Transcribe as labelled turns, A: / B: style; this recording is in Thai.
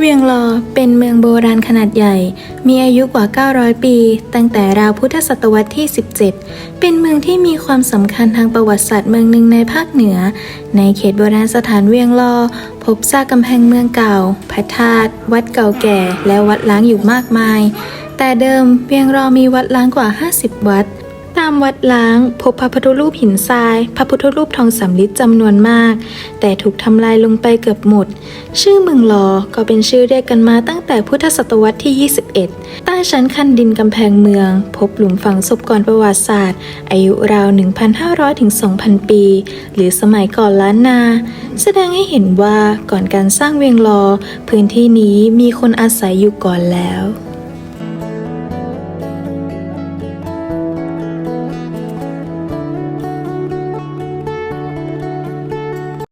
A: เวียงลอเป็นเมืองโบราณขนาดใหญ่ มีอายุกว่า 900 ปี ตั้งแต่ราวพุทธศตวรรษที่ 17 เป็นเมืองที่มีความสำคัญทางประวัติศาสตร์เมืองหนึ่งในภาคเหนือ ในเขตโบราณสถานเวียงลอ พบซากกำแพงเมืองเก่า พระธาตุ วัดเก่าแก่ และวัดล้างอยู่มากมาย แต่เดิมเวียงรอมีวัดล้างกว่า 50 วัด ตามวัดล้าง พบพระพุทธรูปหินทราย พระพุทธรูปทองสำริดจำนวนมาก แต่ถูกทำลายลงไปเกือบหมด ชื่อเมืองลอก็เป็นชื่อเรียกกันมาตั้งแต่พุทธศตวรรษที่ 21 ใต้ชั้นคันดินกำแพงเมือง พบหลุมฝังศพก่อนประวัติศาสตร์ อายุราว 1,500ถึง2,000 ปี หรือสมัยก่อนล้านนา แสดงให้เห็นว่าก่อนการสร้างเวียงลอ พื้นที่นี้มีคนอาศัยอยู่ก่อนแล้ว